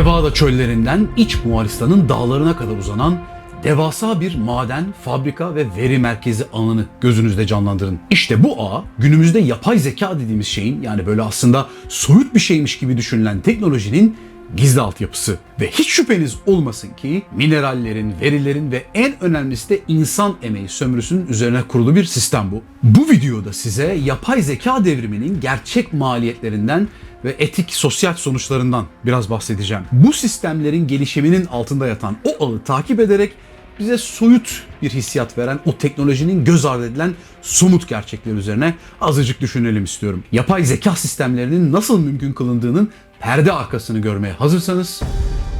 Nevada çöllerinden iç Moğolistan'ın dağlarına kadar uzanan devasa bir maden, fabrika ve veri merkezi alanı gözünüzde canlandırın. İşte bu ağ günümüzde yapay zeka dediğimiz şeyin yani böyle aslında soyut bir şeymiş gibi düşünülen teknolojinin gizli altyapısı. Ve hiç şüpheniz olmasın ki minerallerin, verilerin ve en önemlisi de insan emeği sömürüsünün üzerine kurulu bir sistem bu. Bu videoda size yapay zeka devriminin gerçek maliyetlerinden ve etik sosyal sonuçlarından biraz bahsedeceğim. Bu sistemlerin gelişiminin altında yatan o ağı takip ederek bize soyut bir hissiyat veren o teknolojinin göz ardı edilen somut gerçekler üzerine azıcık düşünelim istiyorum. Yapay zeka sistemlerinin nasıl mümkün kılındığının perde arkasını görmeye hazırsanız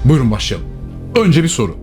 buyurun başlayalım. Önce bir soru.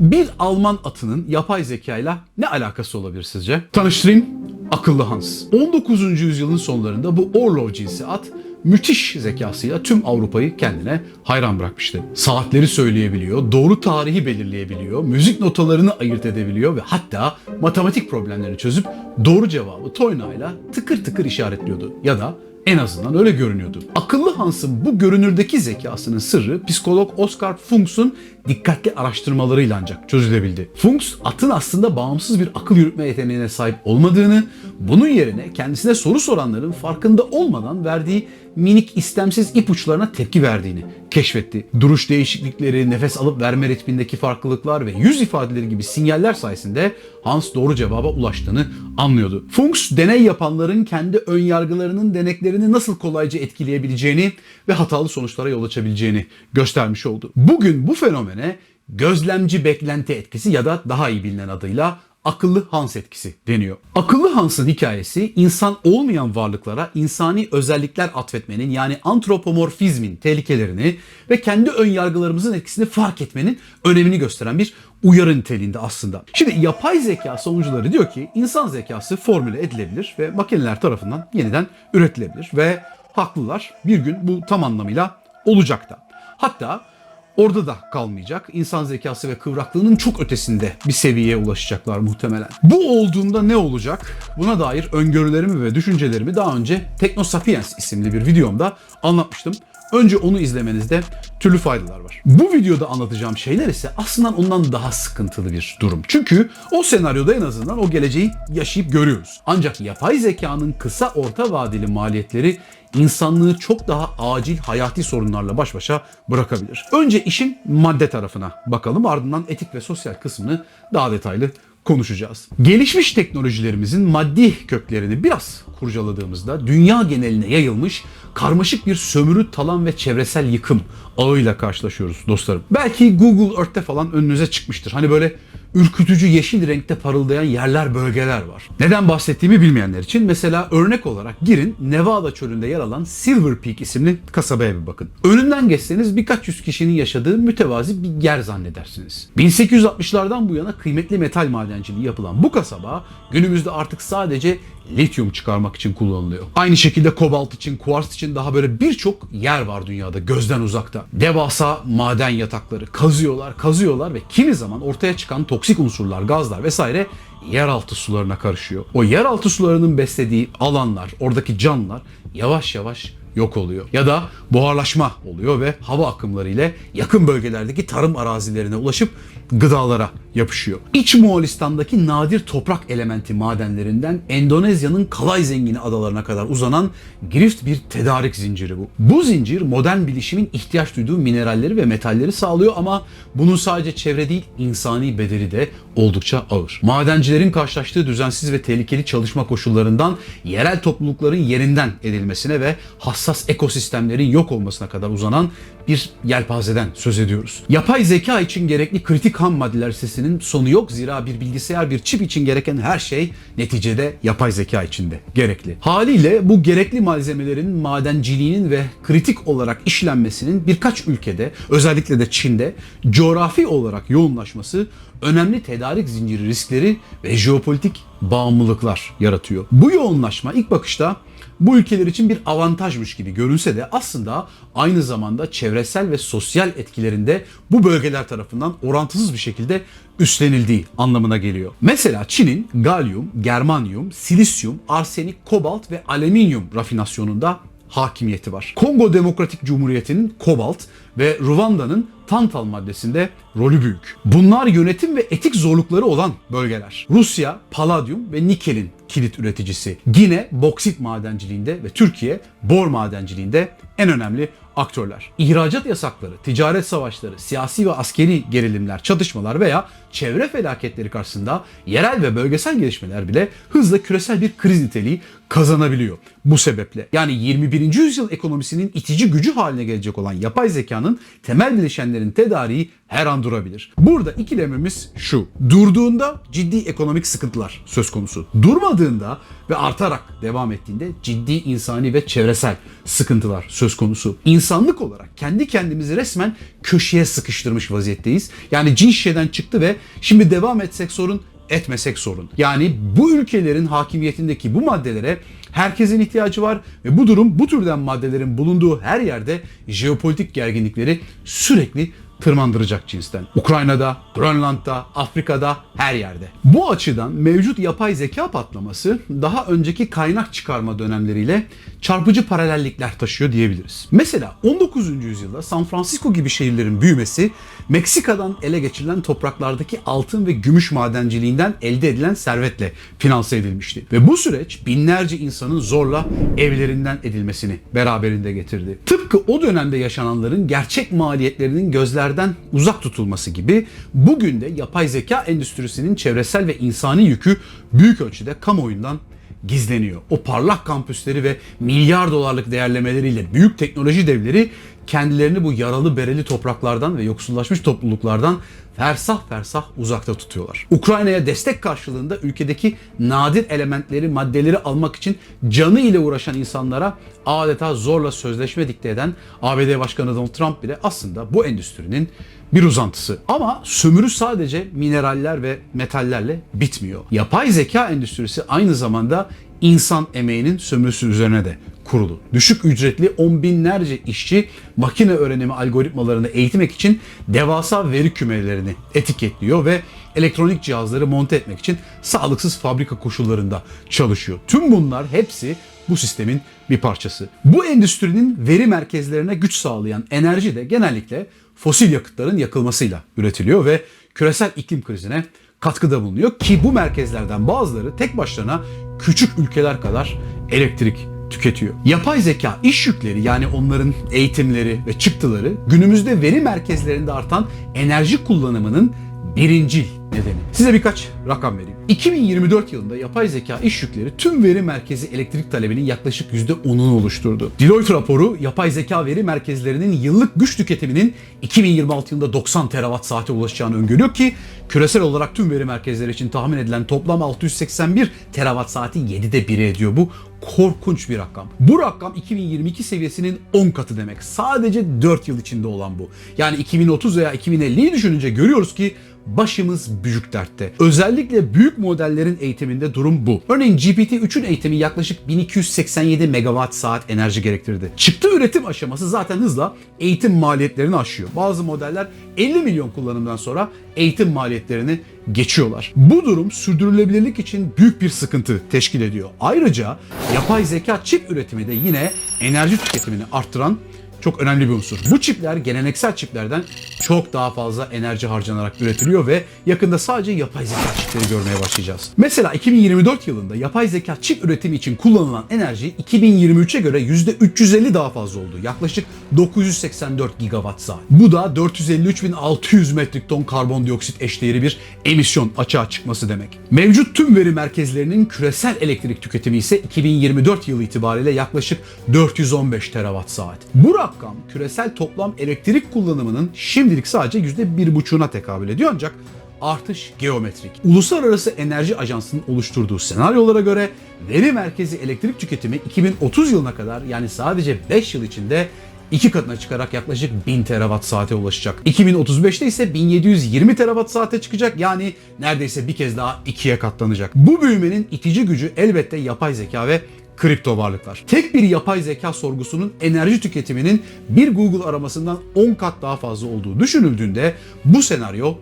Bir Alman atının yapay zekayla ne alakası olabilir sizce? Tanıştırayım. Akıllı Hans. 19. yüzyılın sonlarında bu Orlov cinsi at müthiş zekasıyla tüm Avrupa'yı kendine hayran bırakmıştı. Saatleri söyleyebiliyor, doğru tarihi belirleyebiliyor, müzik notalarını ayırt edebiliyor ve hatta matematik problemlerini çözüp doğru cevabı toynağıyla tıkır tıkır işaretliyordu. Ya da en azından öyle görünüyordu. Akıllı Hans'ın bu görünürdeki zekasının sırrı psikolog Oscar Funks'un dikkatli araştırmalarıyla ancak çözülebildi. Funks atın aslında bağımsız bir akıl yürütme yeteneğine sahip olmadığını, bunun yerine kendisine soru soranların farkında olmadan verdiği minik istemsiz ipuçlarına tepki verdiğini keşfetti. Duruş değişiklikleri, nefes alıp verme ritmindeki farklılıklar ve yüz ifadeleri gibi sinyaller sayesinde Hans doğru cevaba ulaştığını anlıyordu. Funks deney yapanların kendi ön yargılarının deneklerini nasıl kolayca etkileyebileceğini ve hatalı sonuçlara yol açabileceğini göstermiş oldu. Bugün bu fenomene gözlemci beklenti etkisi ya da daha iyi bilinen adıyla akıllı Hans etkisi deniyor. Akıllı Hans'ın hikayesi insan olmayan varlıklara insani özellikler atfetmenin yani antropomorfizmin tehlikelerini ve kendi ön yargılarımızın etkisini fark etmenin önemini gösteren bir uyarı niteliğinde aslında. Şimdi yapay zeka savunucuları diyor ki insan zekası formüle edilebilir ve makineler tarafından yeniden üretilebilir ve haklılar. Bir gün bu tam anlamıyla olacak da. Hatta orada da kalmayacak. İnsan zekası ve kıvraklığının çok ötesinde bir seviyeye ulaşacaklar muhtemelen. Bu olduğunda ne olacak? Buna dair öngörülerimi ve düşüncelerimi daha önce Technosapiens isimli bir videomda anlatmıştım. Önce onu izlemenizde türlü faydalar var. Bu videoda anlatacağım şeyler ise aslında ondan daha sıkıntılı bir durum. Çünkü o senaryoda en azından o geleceği yaşayıp görüyoruz. Ancak yapay zekanın kısa orta vadeli maliyetleri insanlığı çok daha acil hayati sorunlarla baş başa bırakabilir. Önce işin madde tarafına bakalım ardından etik ve sosyal kısmını daha detaylı konuşacağız. Gelişmiş teknolojilerimizin maddi köklerini biraz kurcaladığımızda dünya geneline yayılmış karmaşık bir sömürü, talan ve çevresel yıkım ağıyla karşılaşıyoruz dostlarım. Belki Google Earth'te falan önünüze çıkmıştır. Hani böyle ürkütücü yeşil renkte parıldayan yerler, bölgeler var. Neden bahsettiğimi bilmeyenler için mesela örnek olarak girin Nevada çölünde yer alan Silver Peak isimli kasabaya bir bakın. Önünden geçseniz birkaç yüz kişinin yaşadığı mütevazi bir yer zannedersiniz. 1860'lardan bu yana kıymetli metal madenciliği yapılan bu kasaba günümüzde artık sadece lityum çıkarmak için kullanılıyor. Aynı şekilde kobalt için, kuars için daha böyle birçok yer var dünyada gözden uzakta. Devasa maden yatakları kazıyorlar, kazıyorlar ve kimi zaman ortaya çıkan toksik unsurlar, gazlar vesaire yeraltı sularına karışıyor. O yeraltı sularının beslediği alanlar, oradaki canlılar yavaş yavaş yok oluyor. Ya da buharlaşma oluyor ve hava akımları ile yakın bölgelerdeki tarım arazilerine ulaşıp gıdalara yapışıyor. İç Moğolistan'daki nadir toprak elementi madenlerinden Endonezya'nın kalay zengini adalarına kadar uzanan girift bir tedarik zinciri bu. Bu zincir modern bilişimin ihtiyaç duyduğu mineralleri ve metalleri sağlıyor ama bunun sadece çevre değil insani bedeli de oldukça ağır. Madencilerin karşılaştığı düzensiz ve tehlikeli çalışma koşullarından yerel toplulukların yerinden edilmesine ve hassas ekosistemlerin yok olmasına kadar uzanan bir yelpazeden söz ediyoruz. Yapay zeka için gerekli kritik ham maddeler listesinin sonu yok zira bir bilgisayar bir çip için gereken her şey neticede yapay zeka içinde gerekli. Haliyle bu gerekli malzemelerin madenciliğinin ve kritik olarak işlenmesinin birkaç ülkede özellikle de Çin'de coğrafi olarak yoğunlaşması önemli tedarik zinciri riskleri ve jeopolitik bağımlılıklar yaratıyor. Bu yoğunlaşma ilk bakışta bu ülkeler için bir avantajmış gibi görünse de aslında aynı zamanda çevresel ve sosyal etkilerinde bu bölgeler tarafından orantısız bir şekilde üstlenildiği anlamına geliyor. Mesela Çin'in galyum, germanyum, silisyum, arsenik, kobalt ve alüminyum rafinasyonunda hakimiyeti var. Kongo Demokratik Cumhuriyeti'nin kobalt ve Ruanda'nın tantal maddesinde rolü büyük. Bunlar yönetim ve etik zorlukları olan bölgeler. Rusya, paladyum ve nikelin kilit üreticisi. Gine, boksit madenciliğinde ve Türkiye, bor madenciliğinde en önemli aktörler. İhracat yasakları, ticaret savaşları, siyasi ve askeri gerilimler, çatışmalar veya çevre felaketleri karşısında yerel ve bölgesel gelişmeler bile hızla küresel bir kriz niteliği kazanabiliyor. Bu sebeple yani 21. yüzyıl ekonomisinin itici gücü haline gelecek olan yapay zekanın temel bileşenlerin tedariği her an durabilir. Burada ikilemimiz şu. Durduğunda ciddi ekonomik sıkıntılar söz konusu. Durmadığında ve artarak devam ettiğinde ciddi insani ve çevresel sıkıntılar söz konusu. İnsanlık olarak kendi kendimizi resmen köşeye sıkıştırmış vaziyetteyiz. Yani cin şişeden çıktı ve şimdi devam etsek sorun, etmesek sorun. Yani bu ülkelerin hakimiyetindeki bu maddelere herkesin ihtiyacı var ve bu durum bu türden maddelerin bulunduğu her yerde jeopolitik gerginlikleri sürekli tırmandıracak cinsten. Ukrayna'da, Grönland'da, Afrika'da, her yerde. Bu açıdan mevcut yapay zeka patlaması daha önceki kaynak çıkarma dönemleriyle çarpıcı paralellikler taşıyor diyebiliriz. Mesela 19. yüzyılda San Francisco gibi şehirlerin büyümesi Meksika'dan ele geçirilen topraklardaki altın ve gümüş madenciliğinden elde edilen servetle finanse edilmişti. Ve bu süreç binlerce insanın zorla evlerinden edilmesini beraberinde getirdi. Tıpkı o dönemde yaşananların gerçek maliyetlerinin gözlerden uzak tutulması gibi bugün de yapay zeka endüstrisinin çevresel ve insani yükü büyük ölçüde kamuoyundan gizleniyor. O parlak kampüsleri ve milyar dolarlık değerlemeleriyle büyük teknoloji devleri kendilerini bu yaralı bereli topraklardan ve yoksullaşmış topluluklardan fersah fersah uzakta tutuyorlar. Ukrayna'ya destek karşılığında ülkedeki nadir elementleri, maddeleri almak için canı ile uğraşan insanlara adeta zorla sözleşme dikte eden ABD Başkanı Donald Trump bile aslında bu endüstrinin bir uzantısı. Ama sömürü sadece mineraller ve metallerle bitmiyor. Yapay zeka endüstrisi aynı zamanda insan emeğinin sömürüsü üzerine de kurulu. Düşük ücretli on binlerce işçi makine öğrenimi algoritmalarını eğitmek için devasa veri kümelerini etiketliyor ve elektronik cihazları monte etmek için sağlıksız fabrika koşullarında çalışıyor. Tüm bunlar hepsi bu sistemin bir parçası. Bu endüstrinin veri merkezlerine güç sağlayan enerji de genellikle fosil yakıtların yakılmasıyla üretiliyor ve küresel iklim krizine katkıda bulunuyor ki bu merkezlerden bazıları tek başlarına küçük ülkeler kadar elektrik tüketiyor. Yapay zeka iş yükleri yani onların eğitimleri ve çıktıları günümüzde veri merkezlerinde artan enerji kullanımının birincil nedeni. Size birkaç rakam vereyim. 2024 yılında yapay zeka iş yükleri tüm veri merkezi elektrik talebinin yaklaşık %10'unu oluşturdu. Deloitte raporu yapay zeka veri merkezlerinin yıllık güç tüketiminin 2026 yılında 90 terawatt saate ulaşacağını öngörüyor ki küresel olarak tüm veri merkezleri için tahmin edilen toplam 681 terawatt saati 7'de 1'i ediyor. Bu korkunç bir rakam. Bu rakam 2022 seviyesinin 10 katı demek. Sadece 4 yıl içinde olan bu. Yani 2030 veya 2050'yi düşününce görüyoruz ki başımız büyük dertte. Özellikle büyük modellerin eğitiminde durum bu. Örneğin GPT-3'ün eğitimi yaklaşık 1287 megawatt saat enerji gerektirdi. Çıktı üretim aşaması zaten hızla eğitim maliyetlerini aşıyor. Bazı modeller 50 milyon kullanımdan sonra eğitim maliyetlerini geçiyorlar. Bu durum sürdürülebilirlik için büyük bir sıkıntı teşkil ediyor. Ayrıca yapay zeka çip üretimi de yine enerji tüketimini arttıran çok önemli bir unsur. Bu çipler geleneksel çiplerden çok daha fazla enerji harcanarak üretiliyor ve yakında sadece yapay zeka çipleri görmeye başlayacağız. Mesela 2024 yılında yapay zeka çip üretimi için kullanılan enerji 2023'e göre %350 daha fazla oldu. Yaklaşık 984 gigawatt saat. Bu da 453.600 metrik ton karbondioksit eşdeğeri bir emisyon açığa çıkması demek. Mevcut tüm veri merkezlerinin küresel elektrik tüketimi ise 2024 yılı itibariyle yaklaşık 415 terawatt saat. Bu rakam küresel toplam elektrik kullanımının şimdilik sadece %1,5'una tekabül ediyor ancak artış geometrik. Uluslararası Enerji Ajansı'nın oluşturduğu senaryolara göre veri merkezi elektrik tüketimi 2030 yılına kadar yani sadece 5 yıl içinde iki katına çıkarak yaklaşık 1000 terawatt saate ulaşacak. 2035'te ise 1720 terawatt saate çıkacak yani neredeyse bir kez daha ikiye katlanacak. Bu büyümenin itici gücü elbette yapay zeka ve kripto varlıklar. Tek bir yapay zeka sorgusunun enerji tüketiminin bir Google aramasından 10 kat daha fazla olduğu düşünüldüğünde bu senaryo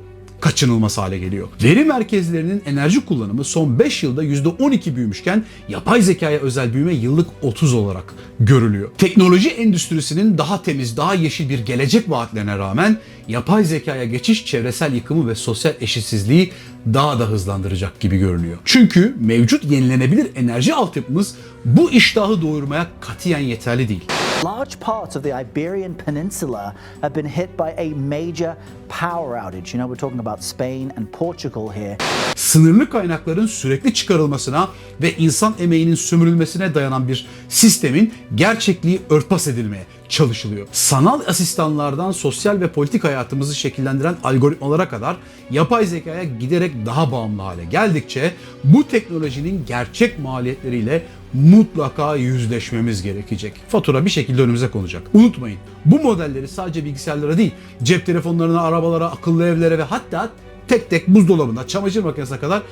kaçınılmaz hale geliyor. Veri merkezlerinin enerji kullanımı son 5 yılda %12 büyümüşken yapay zekaya özel büyüme yıllık 30 olarak görülüyor. Teknoloji endüstrisinin daha temiz, daha yeşil bir gelecek vaatlerine rağmen yapay zekaya geçiş çevresel yıkımı ve sosyal eşitsizliği daha da hızlandıracak gibi görünüyor. Çünkü mevcut yenilenebilir enerji altyapımız bu iştahı doyurmaya katiyen yeterli değil. Large parts of the Iberian Peninsula have been hit by a major power outage. You know, we're talking about Spain and Portugal here. sınırlı kaynakların sürekli çıkarılmasına ve insan emeğinin sömürülmesine dayanan bir sistemin gerçekliği örtbas edilmeye çalışılıyor. Sanal asistanlardan sosyal ve politik hayatımızı şekillendiren algoritmalara kadar yapay zekaya giderek daha bağımlı hale geldikçe bu teknolojinin gerçek maliyetleriyle mutlaka yüzleşmemiz gerekecek. Fatura bir şekilde önümüze konacak. Unutmayın bu modelleri sadece bilgisayarlara değil cep telefonlarına, arabalara, akıllı evlere ve hatta tek tek buzdolabına, çamaşır makinesine kadar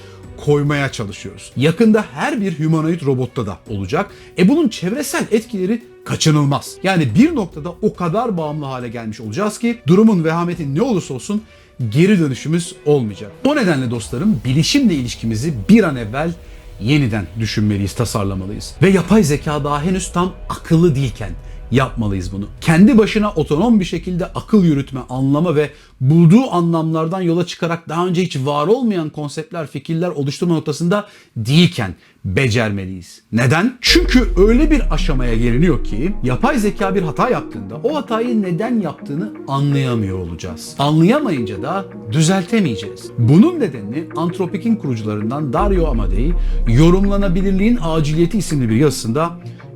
koymaya çalışıyoruz. Yakında her bir humanoid robotta da olacak. E bunun çevresel etkileri kaçınılmaz. Yani bir noktada o kadar bağımlı hale gelmiş olacağız ki durumun vehametin ne olursa olsun geri dönüşümüz olmayacak. O nedenle dostlarım bilişimle ilişkimizi bir an evvel yeniden düşünmeliyiz, tasarlamalıyız. Ve yapay zeka daha henüz tam akıllı değilken yapmalıyız bunu. Kendi başına otonom bir şekilde akıl yürütme, anlama ve bulduğu anlamlardan yola çıkarak daha önce hiç var olmayan konseptler, fikirler oluşturma noktasında değilken becermeliyiz. Neden? Çünkü öyle bir aşamaya geliniyor ki yapay zeka bir hata yaptığında o hatayı neden yaptığını anlayamıyor olacağız. Anlayamayınca da düzeltemeyeceğiz. Bunun nedenini Antropik'in kurucularından Dario Amadei Yorumlanabilirliğin Aciliyeti isimli bir yazısında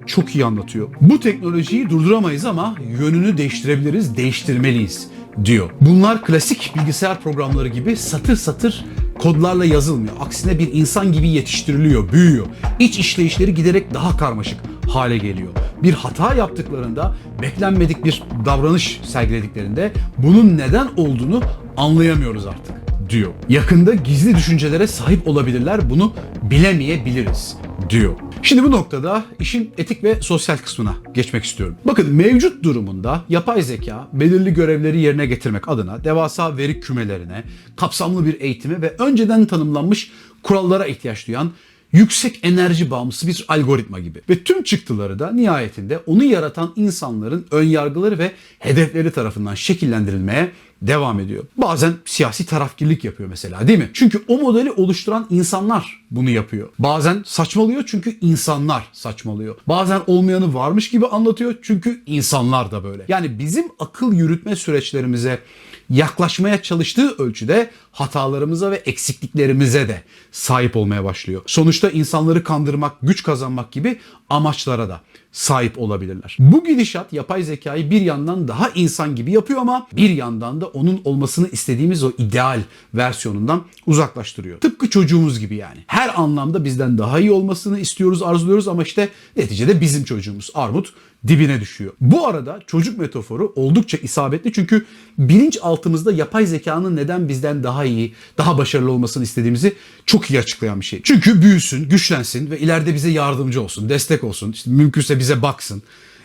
çok iyi anlatıyor. Bu teknolojiyi durduramayız ama yönünü değiştirebiliriz, değiştirmeliyiz diyor. Bunlar klasik bilgisayar programları gibi satır satır kodlarla yazılmıyor. Aksine bir insan gibi yetiştiriliyor, büyüyor. İç işleyişleri giderek daha karmaşık hale geliyor. Bir hata yaptıklarında, beklenmedik bir davranış sergilediklerinde bunun neden olduğunu anlayamıyoruz artık diyor. Yakında gizli düşüncelere sahip olabilirler, bunu bilemeyebiliriz diyor. Şimdi bu noktada işin etik ve sosyal kısmına geçmek istiyorum. Bakın mevcut durumunda yapay zeka belirli görevleri yerine getirmek adına devasa veri kümelerine, kapsamlı bir eğitime ve önceden tanımlanmış kurallara ihtiyaç duyan yüksek enerji bağımlısı bir algoritma gibi. Ve tüm çıktıları da nihayetinde onu yaratan insanların ön yargıları ve hedefleri tarafından şekillendirilmeye devam ediyor. Bazen siyasi tarafkirlik yapıyor mesela değil mi? Çünkü o modeli oluşturan insanlar bunu yapıyor. Bazen saçmalıyor çünkü insanlar saçmalıyor. Bazen olmayanı varmış gibi anlatıyor çünkü insanlar da böyle. Yani bizim akıl yürütme süreçlerimize yaklaşmaya çalıştığı ölçüde hatalarımıza ve eksikliklerimize de sahip olmaya başlıyor. Sonuçta insanları kandırmak, güç kazanmak gibi amaçlara da sahip olabilirler. Bu gidişat yapay zekayı bir yandan daha insan gibi yapıyor ama bir yandan da onun olmasını istediğimiz o ideal versiyonundan uzaklaştırıyor. Tıpkı çocuğumuz gibi yani. Her anlamda bizden daha iyi olmasını istiyoruz, arzuluyoruz ama işte neticede bizim çocuğumuz. Armut dibine düşüyor. Bu arada çocuk metaforu oldukça isabetli çünkü bilinçaltımızda yapay zekanın neden bizden daha iyi, daha başarılı olmasını istediğimizi çok iyi açıklayan bir şey. Çünkü büyüsün, güçlensin ve ileride bize yardımcı olsun, destek olsun, işte mümkünse bize baksın.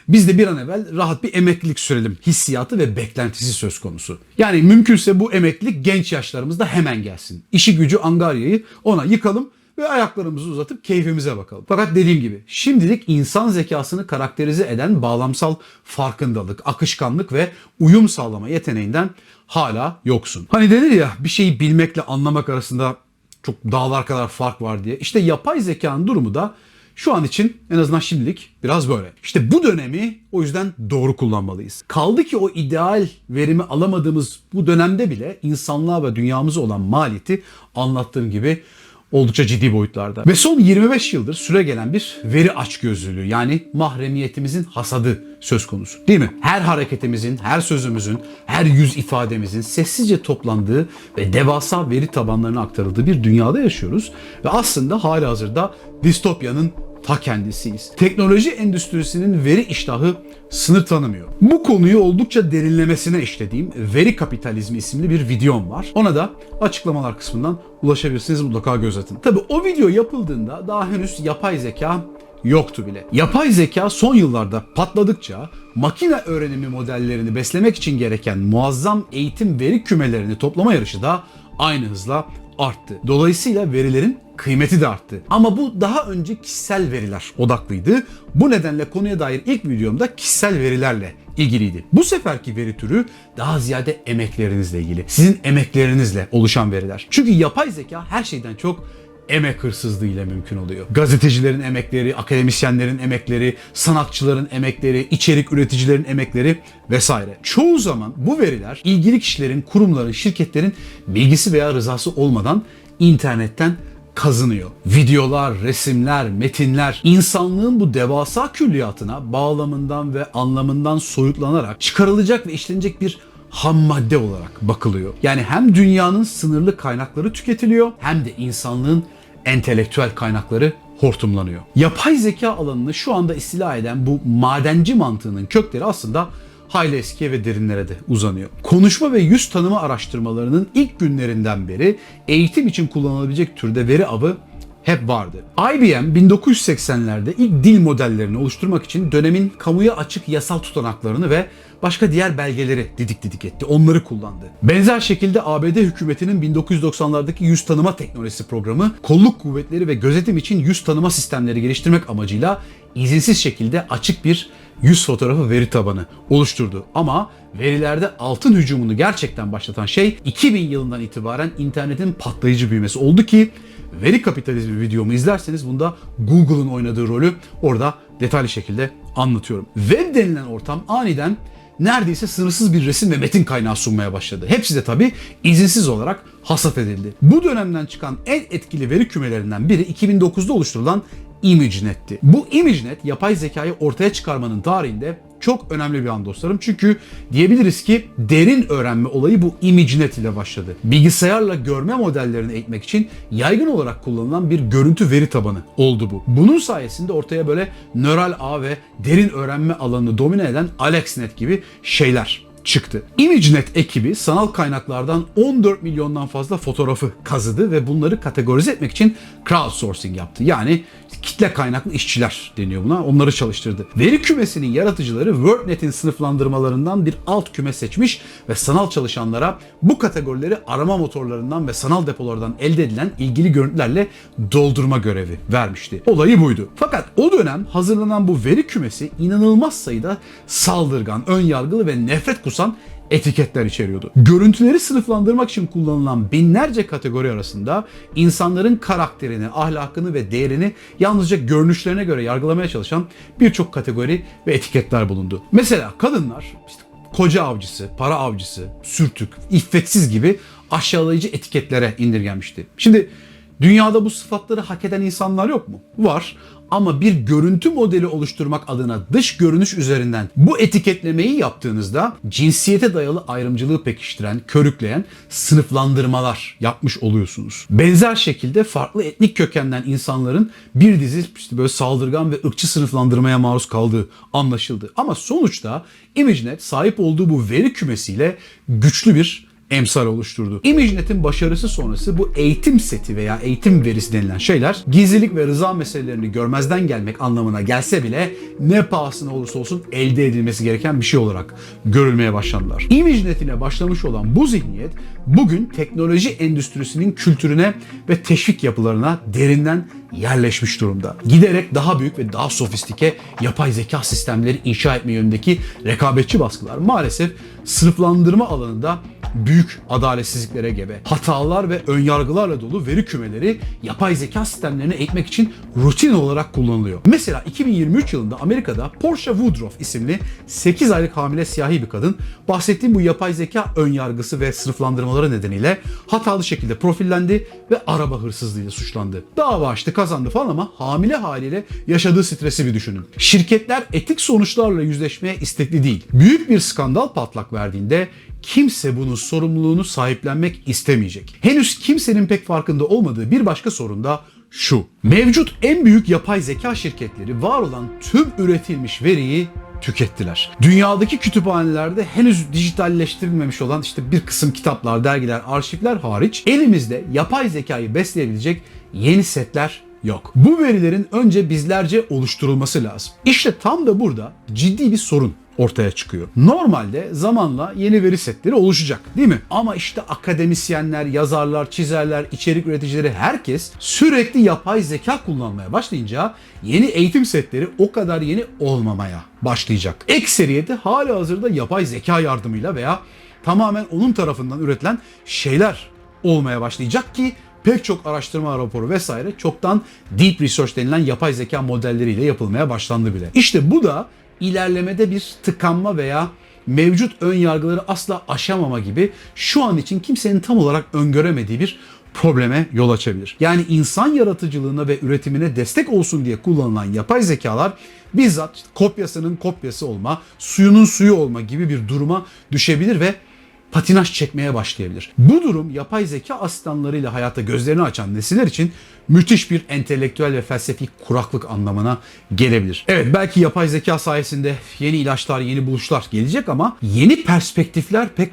Biz de bir an evvel rahat bir emeklilik sürelim hissiyatı ve beklentisi söz konusu. Yani mümkünse bu emeklilik genç yaşlarımızda hemen gelsin. İşi gücü Angarya'yı ona yıkalım ve ayaklarımızı uzatıp keyfimize bakalım. Fakat dediğim gibi şimdilik insan zekasını karakterize eden bağlamsal farkındalık, akışkanlık ve uyum sağlama yeteneğinden hala yoksun. Hani denir ya bir şeyi bilmekle anlamak arasında çok dağlar kadar fark var diye. İşte yapay zekanın durumu da şu an için en azından şimdilik biraz böyle. İşte bu dönemi o yüzden doğru kullanmalıyız. Kaldı ki o ideal verimi alamadığımız bu dönemde bile insanlığa ve dünyamıza olan maliyeti anlattığım gibi oldukça ciddi boyutlarda. Ve son 25 yıldır süre gelen bir veri açgözlülüğü yani mahremiyetimizin hasadı söz konusu. Değil mi? Her hareketimizin, her sözümüzün, her yüz ifademizin sessizce toplandığı ve devasa veri tabanlarına aktarıldığı bir dünyada yaşıyoruz. Ve aslında hali hazırda distopyanın ta kendisiyiz. Teknoloji endüstrisinin veri iştahı sınır tanımıyor. Bu konuyu oldukça derinlemesine işlediğim Veri Kapitalizmi isimli bir videom var. Ona da açıklamalar kısmından ulaşabilirsiniz mutlaka göz atın. Tabi o video yapıldığında daha henüz yapay zeka yoktu bile. Yapay zeka son yıllarda patladıkça makine öğrenimi modellerini beslemek için gereken muazzam eğitim veri kümelerini toplama yarışı da aynı hızla arttı. Dolayısıyla verilerin kıymeti de arttı. Ama bu daha önce kişisel veriler odaklıydı. Bu nedenle konuya dair ilk videomda kişisel verilerle ilgiliydi. Bu seferki veri türü daha ziyade emeklerinizle ilgili. Sizin emeklerinizle oluşan veriler. Çünkü yapay zeka her şeyden çok emek hırsızlığı ile mümkün oluyor. Gazetecilerin emekleri, akademisyenlerin emekleri, sanatçıların emekleri, içerik üreticilerin emekleri vesaire. Çoğu zaman bu veriler ilgili kişilerin, kurumların, şirketlerin bilgisi veya rızası olmadan internetten kazınıyor. Videolar, resimler, metinler insanlığın bu devasa külliyatına bağlamından ve anlamından soyutlanarak çıkarılacak ve işlenecek bir ham madde olarak bakılıyor. Yani hem dünyanın sınırlı kaynakları tüketiliyor hem de insanlığın entelektüel kaynakları hortumlanıyor. Yapay zeka alanını şu anda istila eden bu madenci mantığının kökleri aslında hayli eskiye ve derinlere de uzanıyor. Konuşma ve yüz tanıma araştırmalarının ilk günlerinden beri eğitim için kullanılabilecek türde veri avı hep vardı. IBM 1980'lerde ilk dil modellerini oluşturmak için dönemin kamuya açık yasal tutanaklarını ve başka diğer belgeleri didik didik etti. Onları kullandı. Benzer şekilde ABD hükümetinin 1990'lardaki yüz tanıma teknolojisi programı kolluk kuvvetleri ve gözetim için yüz tanıma sistemleri geliştirmek amacıyla izinsiz şekilde açık bir yüz fotoğrafı veri tabanı oluşturdu. Ama verilerde altın hücumunu gerçekten başlatan şey 2000 yılından itibaren internetin patlayıcı büyümesi oldu ki veri kapitalizmi videomu izlerseniz bunda Google'ın oynadığı rolü orada detaylı şekilde anlatıyorum. Web denilen ortam aniden neredeyse sınırsız bir resim ve metin kaynağı sunmaya başladı. Hepsi de tabii izinsiz olarak hasat edildi. Bu dönemden çıkan en etkili veri kümelerinden biri 2009'da oluşturulan ImageNet'ti. Bu ImageNet yapay zekayı ortaya çıkarmanın tarihinde çok önemli bir an dostlarım. Çünkü diyebiliriz ki derin öğrenme olayı bu ImageNet ile başladı. Bilgisayarla görme modellerini eğitmek için yaygın olarak kullanılan bir görüntü veri tabanı oldu bu. Bunun sayesinde ortaya böyle nöral ağ ve derin öğrenme alanını domine eden AlexNet gibi şeyler çıktı. ImageNet ekibi sanal kaynaklardan 14 milyondan fazla fotoğrafı kazıdı ve bunları kategorize etmek için crowdsourcing yaptı. Yani kitle kaynaklı işçiler deniyor buna. Onları çalıştırdı. Veri kümesinin yaratıcıları WordNet'in sınıflandırmalarından bir alt küme seçmiş ve sanal çalışanlara bu kategorileri arama motorlarından ve sanal depolardan elde edilen ilgili görüntülerle doldurma görevi vermişti. Olayı buydu. Fakat o dönem hazırlanan bu veri kümesi inanılmaz sayıda saldırgan, ön yargılı ve nefret kusan etiketler içeriyordu. Görüntüleri sınıflandırmak için kullanılan binlerce kategori arasında insanların karakterini, ahlakını ve değerini yalnızca görünüşlerine göre yargılamaya çalışan birçok kategori ve etiketler bulundu. Mesela kadınlar işte koca avcısı, para avcısı, sürtük, iffetsiz gibi aşağılayıcı etiketlere indirgenmişti. Şimdi dünyada bu sıfatları hak eden insanlar yok mu? Var. Ama bir görüntü modeli oluşturmak adına dış görünüş üzerinden bu etiketlemeyi yaptığınızda cinsiyete dayalı ayrımcılığı pekiştiren, körükleyen sınıflandırmalar yapmış oluyorsunuz. Benzer şekilde farklı etnik kökenden insanların bir dizi işte böyle saldırgan ve ırkçı sınıflandırmaya maruz kaldığı anlaşıldı. Ama sonuçta ImageNet sahip olduğu bu veri kümesiyle güçlü bir emsal oluşturdu. ImageNet'in başarısı sonrası bu eğitim seti veya eğitim verisi denilen şeyler gizlilik ve rıza meselelerini görmezden gelmek anlamına gelse bile ne pahasına olursa olsun elde edilmesi gereken bir şey olarak görülmeye başlandılar. ImageNet'ine başlamış olan bu zihniyet bugün teknoloji endüstrisinin kültürüne ve teşvik yapılarına derinden yerleşmiş durumda. Giderek daha büyük ve daha sofistike yapay zeka sistemleri inşa etme yönündeki rekabetçi baskılar maalesef sınıflandırma alanında büyük adaletsizliklere gebe. Hatalar ve önyargılarla dolu veri kümeleri yapay zeka sistemlerini eğitmek için rutin olarak kullanılıyor. Mesela 2023 yılında Amerika'da Portia Woodruff isimli 8 aylık hamile siyahi bir kadın bahsettiğim bu yapay zeka önyargısı ve sınıflandırmaları nedeniyle hatalı şekilde profillendi ve araba hırsızlığıyla suçlandı. Dava açtı kazandı falan ama hamile haliyle yaşadığı stresi bir düşünün. Şirketler etik sonuçlarla yüzleşmeye istekli değil. Büyük bir skandal patlak verdiğinde kimse bunun sorumluluğunu sahiplenmek istemeyecek. Henüz kimsenin pek farkında olmadığı bir başka sorun da şu. Mevcut en büyük yapay zeka şirketleri var olan tüm üretilmiş veriyi tükettiler. Dünyadaki kütüphanelerde henüz dijitalleştirilmemiş olan işte bir kısım kitaplar, dergiler, arşivler hariç elimizde yapay zekayı besleyebilecek yeni setler yok. Bu verilerin önce bizlerce oluşturulması lazım. İşte tam da burada ciddi bir sorun ortaya çıkıyor. Normalde zamanla yeni veri setleri oluşacak değil mi? Ama işte akademisyenler, yazarlar, çizerler, içerik üreticileri herkes sürekli yapay zeka kullanmaya başlayınca yeni eğitim setleri o kadar yeni olmamaya başlayacak. Ekseriyeti hali hazırda yapay zeka yardımıyla veya tamamen onun tarafından üretilen şeyler olmaya başlayacak ki pek çok araştırma raporu vesaire çoktan deep research denilen yapay zeka modelleriyle yapılmaya başlandı bile. İşte bu da ilerlemede bir tıkanma veya mevcut ön yargıları asla aşamama gibi şu an için kimsenin tam olarak öngöremediği bir probleme yol açabilir. Yani insan yaratıcılığına ve üretimine destek olsun diye kullanılan yapay zekalar bizzat kopyasının kopyası olma, suyunun suyu olma gibi bir duruma düşebilir ve patinaj çekmeye başlayabilir. Bu durum yapay zeka asistanlarıyla hayata gözlerini açan nesiller için müthiş bir entelektüel ve felsefi kuraklık anlamına gelebilir. Evet belki yapay zeka sayesinde yeni ilaçlar, yeni buluşlar gelecek ama yeni perspektifler pek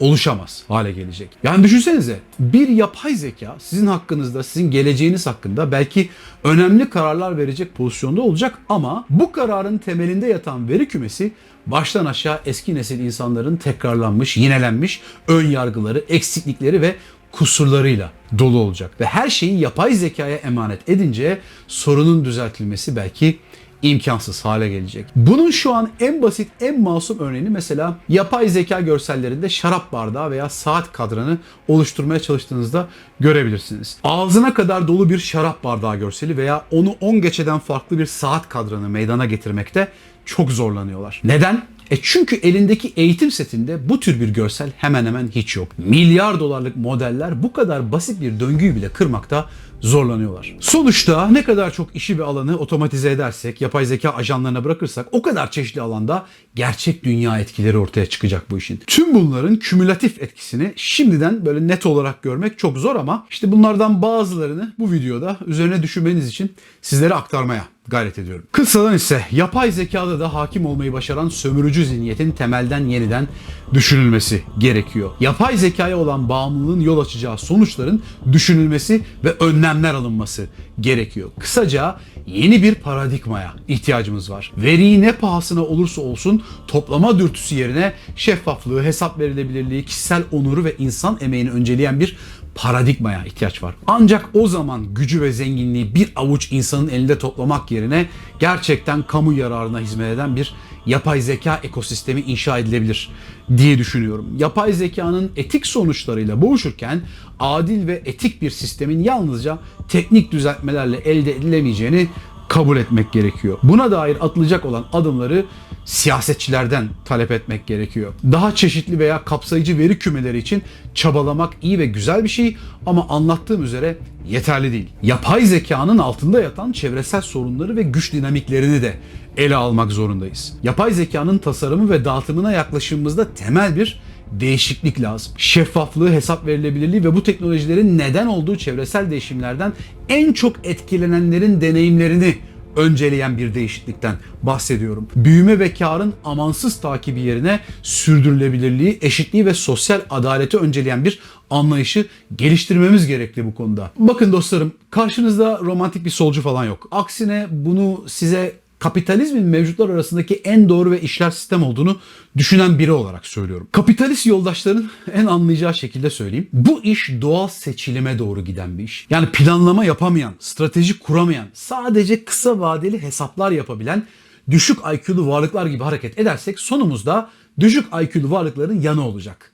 oluşamaz hale gelecek. Yani düşünsenize bir yapay zeka sizin hakkınızda, sizin geleceğiniz hakkında belki önemli kararlar verecek pozisyonda olacak ama bu kararın temelinde yatan veri kümesi baştan aşağı eski nesil insanların tekrarlanmış, yinelenmiş ön yargıları, eksiklikleri ve kusurlarıyla dolu olacak. Ve her şeyi yapay zekaya emanet edince sorunun düzeltilmesi belki imkansız hale gelecek. Bunun şu an en basit, en masum örneğini mesela yapay zeka görsellerinde şarap bardağı veya saat kadranı oluşturmaya çalıştığınızda görebilirsiniz. Ağzına kadar dolu bir şarap bardağı görseli veya onu 10 geçeden farklı bir saat kadranı meydana getirmekte çok zorlanıyorlar. Neden? E çünkü elindeki eğitim setinde bu tür bir görsel hemen hemen hiç yok. Milyar dolarlık modeller bu kadar basit bir döngüyü bile kırmakta zorlanıyorlar. Sonuçta ne kadar çok işi ve alanı otomatize edersek, yapay zeka ajanlarına bırakırsak o kadar çeşitli alanda gerçek dünya etkileri ortaya çıkacak bu işin. Tüm bunların kümülatif etkisini şimdiden böyle net olarak görmek çok zor ama işte bunlardan bazılarını bu videoda üzerine düşünmeniz için sizlere aktarmaya gayret ediyorum. Kısadan ise yapay zekada da hakim olmayı başaran sömürücü zihniyetin temelden yeniden düşünülmesi gerekiyor. Yapay zekaya olan bağımlılığın yol açacağı sonuçların düşünülmesi ve önlemler alınması gerekiyor. Kısaca yeni bir paradigmaya ihtiyacımız var. Veriyi ne pahasına olursa olsun toplama dürtüsü yerine şeffaflığı, hesap verilebilirliği, kişisel onuru ve insan emeğini önceleyen bir paradigmaya ihtiyaç var. Ancak o zaman gücü ve zenginliği bir avuç insanın elinde toplamak yerine gerçekten kamu yararına hizmet eden bir yapay zeka ekosistemi inşa edilebilir diye düşünüyorum. Yapay zekanın etik sonuçlarıyla boğuşurken adil ve etik bir sistemin yalnızca teknik düzeltmelerle elde edilemeyeceğini kabul etmek gerekiyor. Buna dair atılacak olan adımları siyasetçilerden talep etmek gerekiyor. Daha çeşitli veya kapsayıcı veri kümeleri için çabalamak iyi ve güzel bir şey ama anlattığım üzere yeterli değil. Yapay zekanın altında yatan çevresel sorunları ve güç dinamiklerini de ele almak zorundayız. Yapay zekanın tasarımı ve dağıtımına yaklaşımımızda temel bir değişiklik lazım. Şeffaflığı, hesap verilebilirliği ve bu teknolojilerin neden olduğu çevresel değişimlerden en çok etkilenenlerin deneyimlerini önceleyen bir değişiklikten bahsediyorum. Büyüme ve karın amansız takibi yerine sürdürülebilirliği, eşitliği ve sosyal adaleti önceleyen bir anlayışı geliştirmemiz gerekli bu konuda. Bakın dostlarım, karşınızda romantik bir solcu falan yok. Aksine bunu size kapitalizmin mevcutlar arasındaki en doğru ve işler sistem olduğunu düşünen biri olarak söylüyorum. Kapitalist yoldaşların en anlayacağı şekilde söyleyeyim. Bu iş doğal seçilime doğru giden bir iş. Yani planlama yapamayan, strateji kuramayan, sadece kısa vadeli hesaplar yapabilen düşük IQ'lu varlıklar gibi hareket edersek sonumuzda düşük IQ'lu varlıkların yanı olacak.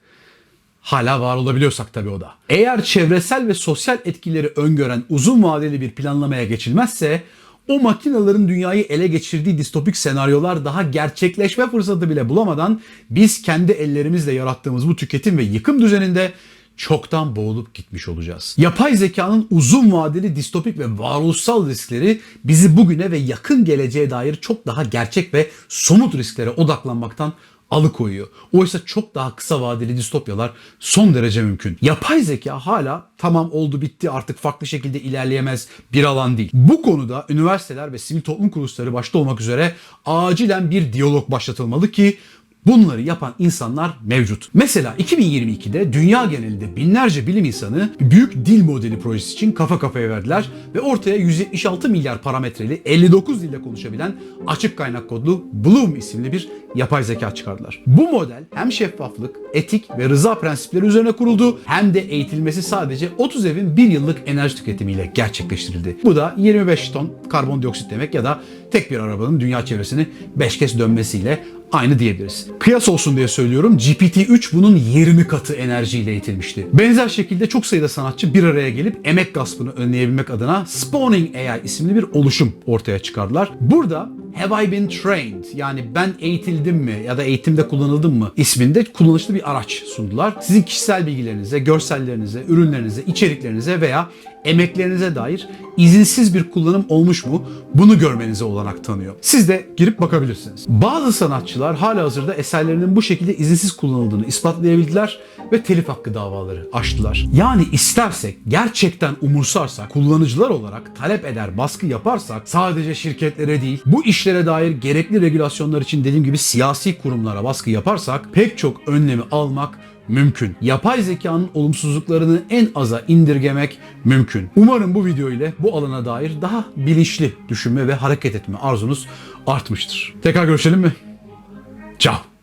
Hala var olabiliyorsak tabii o da. Eğer çevresel ve sosyal etkileri öngören uzun vadeli bir planlamaya geçilmezse o makinelerin dünyayı ele geçirdiği distopik senaryolar daha gerçekleşme fırsatı bile bulamadan biz kendi ellerimizle yarattığımız bu tüketim ve yıkım düzeninde çoktan boğulup gitmiş olacağız. Yapay zekanın uzun vadeli distopik ve varoluşsal riskleri bizi bugüne ve yakın geleceğe dair çok daha gerçek ve somut risklere odaklanmaktan alıkoyuyor. Oysa çok daha kısa vadeli distopyalar son derece mümkün. Yapay zeka hala tamam oldu bitti artık farklı şekilde ilerleyemez bir alan değil. Bu konuda üniversiteler ve sivil toplum kuruluşları başta olmak üzere acilen bir diyalog başlatılmalı ki bunları yapan insanlar mevcut. Mesela 2022'de dünya genelinde binlerce bilim insanı büyük dil modeli projesi için kafa kafaya verdiler ve ortaya 176 milyar parametreli 59 dilde konuşabilen açık kaynak kodlu Bloom isimli bir yapay zeka çıkardılar. Bu model hem şeffaflık, etik ve rıza prensipleri üzerine kuruldu hem de eğitilmesi sadece 30 evin bir yıllık enerji tüketimiyle gerçekleştirildi. Bu da 25 ton karbondioksit demek ya da tek bir arabanın dünya çevresini 5 kez dönmesiyle aynı diyebiliriz. Kıyas olsun diye söylüyorum GPT-3 bunun 20 katı enerjiyle eğitilmişti. Benzer şekilde çok sayıda sanatçı bir araya gelip emek gaspını önleyebilmek adına Spawning AI isimli bir oluşum ortaya çıkardılar. Burada Have I been trained? Yani ben eğitildim mi ya da eğitimde kullanıldım mı isminde kullanışlı bir araç sundular. Sizin kişisel bilgilerinize, görsellerinize, ürünlerinize, içeriklerinize veya emeklerinize dair izinsiz bir kullanım olmuş mu bunu görmenize olanak tanıyor. Siz de girip bakabilirsiniz. Bazı sanatçılar halihazırda eserlerinin bu şekilde izinsiz kullanıldığını ispatlayabildiler ve telif hakkı davaları açtılar. Yani istersek gerçekten umursarsak kullanıcılar olarak talep eder baskı yaparsak sadece şirketlere değil bu işlere dair gerekli regülasyonlar için dediğim gibi siyasi kurumlara baskı yaparsak pek çok önlemi almak mümkün. Yapay zekanın olumsuzluklarını en aza indirgemek mümkün. Umarım bu video ile bu alana dair daha bilinçli düşünme ve hareket etme arzunuz artmıştır. Tekrar görüşelim mi? Ciao.